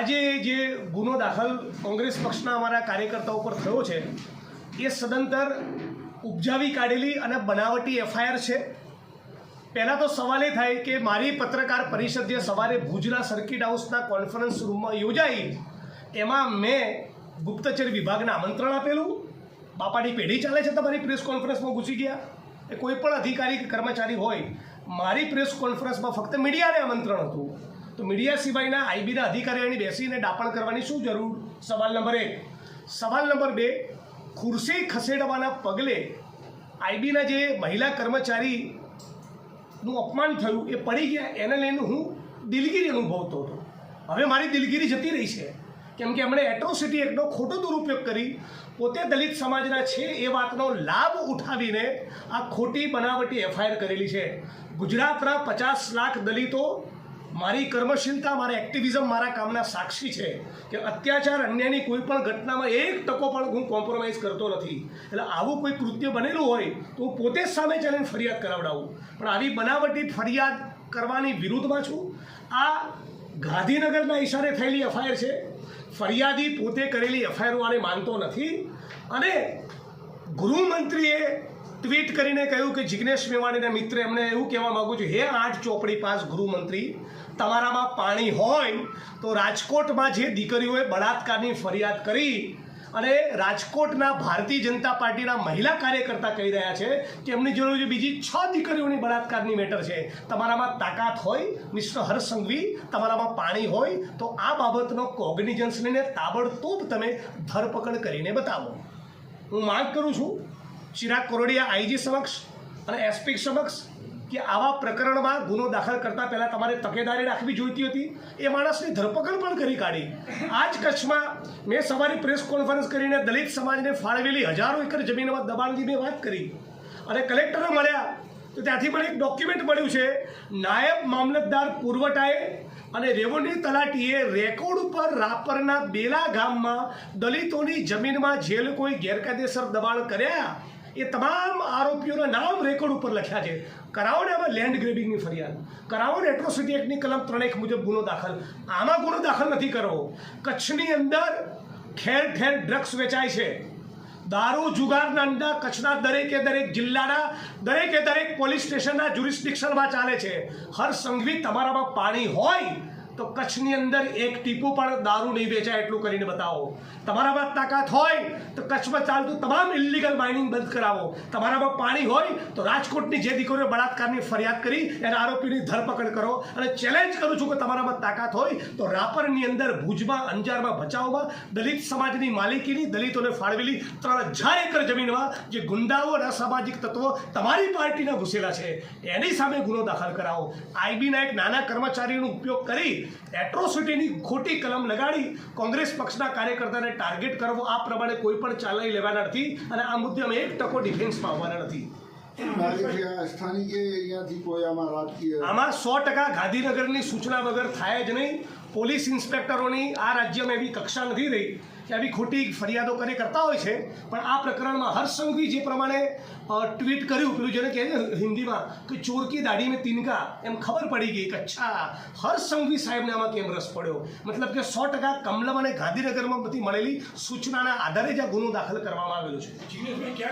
આજે જે ગુનો દાખલ કોંગ્રેસ પક્ષના અમારા કાર્યકર્તાઓ પર થયો છે, એ સદંતર ઉપજાવી કાઢેલી અને બનાવટી એફઆઈઆર છે. પહેલાં તો સવાલ એ થાય કે મારી પત્રકાર પરિષદ જે સવારે ભુજના સર્કિટ હાઉસના કોન્ફરન્સ રૂમમાં યોજાઈ, એમાં મેં ગુપ્તચર વિભાગને આમંત્રણ આપેલું. બાપાની પેઢી ચાલે છે તમારી પ્રેસ કોન્ફરન્સમાં ઘૂસી ગયા. એ કોઈ પણ અધિકારી કે કર્મચારી હોય, મારી પ્રેસ કોન્ફરન્સમાં ફક્ત મીડિયાને આમંત્રણ હતું. તો મીડિયા સિવાયના આઈબીના અધિકારીઓની બેસીને ડાપણ કરવાની શું જરૂર? સવાલ નંબર એક. સવાલ નંબર બે. ખુરશી ખસેડવાના પગલે આઈબીના જે મહિલા કર્મચારીનું અપમાન થયું એ પડી ગયા. એને લઈને હું દિલગીરી અનુભવતો હતો. હવે મારી દિલગીરી જતી રહી છે. કેમ કે એમણે એટ્રોસિટી એક્ટનો ખોટો દુરુપયોગ કરી, પોતે દલિત સમાજના છે એ વાતનો લાભ ઉઠાવીને આ ખોટી બનાવટી એફઆઈઆર કરેલી છે. ગુજરાતના પચાસ લાખ દલિતો મારી કર્મશીલતા, મારા એક્ટિવિઝમ મારા કામના સાક્ષી છે કે અત્યાચાર અન્યની કોઈ પણ ઘટનામાં એક ટકો પણ હું કોમ્પ્રોમાઇઝ કરતો નથી. એટલે આવું કોઈ કૃત્ય બનેલું હોય તો હું પોતે જ સામે ચાલીને ફરિયાદ કરાવડાવું. પણ આવી બનાવટી ફરિયાદ કરવાની વિરુદ્ધમાં છું. આ ગાંધીનગરના ઈશારે થયેલી એફઆઈઆર છે. ફરિયાદી પોતે કરેલી એફઆઈઆર આને માનતો નથી. અને ગૃહમંત્રીએ ટ્વીટ કરીને કહ્યું કે જિગ્નેશ મેવાણીના મિત્ર એમને એવું કહેવા માગું છું, હે આઠ ચોપડી પાસ ગૃહમંત્રી, તમારામાં પાણી હોય તો રાજકોટમાં જે દીકરીઓએ બળાત્કારની ફરિયાદ કરી અને રાજકોટના ભારતીય જનતા પાર્ટીના મહિલા કાર્યકર્તા કહી રહ્યા છે કે એમની જરૂર છે બીજી છ દીકરીઓની બળાત્કારની મેટર છે, તમારામાં તાકાત હોય, મિસ્ટર હર્ષ તમારામાં પાણી હોય, તો આ બાબતનો કોગ્નિજન્સ લઈને તાબડતોબ તમે ધરપકડ કરીને બતાવો. હું માંગ કરું છું ચિરાગ કોરડિયા, આઈજી સમક્ષ અને એસપી સમક્ષ કે આવા પ્રકરણમાં ગુનો દાખલ કરતાં પહેલાં તમારે તકેદારી રાખવી જોઈતી હતી. એ માણસની ધરપકડ પણ કરી કાઢી. આ જ કચ્છમાં મેં સવારે પ્રેસ કોન્ફરન્સ કરીને દલિત સમાજને ફાળવેલી હજારો એકર જમીનમાં દબાણની મેં વાત કરી. અને કલેક્ટરને મળ્યા તો ત્યાંથી મને એક ડોક્યુમેન્ટ મળ્યું છે. નાયબ મામલતદાર પુરવઠાએ અને રેવન્યુ તલાટીએ રેકોર્ડ ઉપર રાપરના બેલા ગામમાં દલિતોની જમીનમાં જે લોકોએ ગેરકાયદેસર દબાણ કર્યા? એ તમામ આરોપીઓના નામ રેકોર્ડ ઉપર લખ્યા છે. કરાવો ને આમાં લેન્ડ ગ્રેબિંગની ફરિયાદ. કરાવો ને એટ્રોસિટી એક્ટની કલમ ત્રણ એક મુજબ ગુનો દાખલ. આમાં ગુનો દાખલ નથી કરવો. કચ્છની અંદર ઠેર ઠેર ડ્રગ્સ વેચાય છે. દારૂ, જુગારના અંડા, કચ્છના દરેકે દરેક જિલ્લાના, દરેકે દરેક પોલીસ સ્ટેશનના જ્યુરિસ્ડિક્શનમાં ચાલે છે. હર સંઘવી તમારામાં પાણી હોય તો કચ્છની અંદર એક ટીપું પણ દારૂ નહીં વેચાય એટલું કરીને બતાવો. તમારામાં તાકાત હોય તો કચ્છમાં ચાલતું તમામ ઇલીગલ માઇનિંગ બંધ કરાવો. તમારામાં પાણી હોય તો રાજકોટની જે દીકરીઓ બળાત્કારની ફરિયાદ કરી, એના આરોપીની ધરપકડ કરો અને ચેલેન્જ કરું છું કે તમારામાં તાકાત હોય તો રાપરની અંદર ભુજમાં, અંજારમાં ભચાઉમાં દલિત સમાજની માલિકીની દલિતોને ફાળવેલી ત્રણ હજાર એકર જમીનમાં જે ગુંડાઓ અને અસામાજિક તત્વો તમારી પાર્ટીના ઘૂસેલા છે. એની સામે ગુનો દાખલ કરાવો. આઈબીના એક નાના કર્મચારીનો ઉપયોગ કરી એટ્રોસિટીની ખોટી કલમ લગાડી કોંગ્રેસ પક્ષના કાર્યકર્તાને ટાર્ગેટ કરવો આ પ્રમાણે કોઈ પણ ચાલાઈ લેવાના નથી અને આ મુદ્દે અમે એક ટકો ડિફેન્સમાં આવવાના નથી. આમાં સો ટકા ગાંધીનગરની સૂચના વગર થાય જ નહીં. પોલીસ ઇન્સ્પેક્ટરોની આ રાજ્યમાં એવી કક્ષા નથી રહી. કે આવી ખોટી ફરિયાદો કરે કરતા હોય છે, પણ આ પ્રકરણમાં હર્ષ સંઘવી જે પ્રમાણે ટ્વીટ કર્યું, પેલું જેને કહે હિન્દીમાં, કે ચોર કી દાઢી મેં તિનકા, એમ ખબર પડી ગઈ કે અચ્છા, હર્ષ સાહેબને આમાં કેમ રસ પડ્યો? મતલબ કે સો ટકા કમલમ અને ગાંધીનગરમાં બધી મળેલી સૂચનાના આધારે જ આ ગુનો દાખલ કરવામાં આવેલો છે.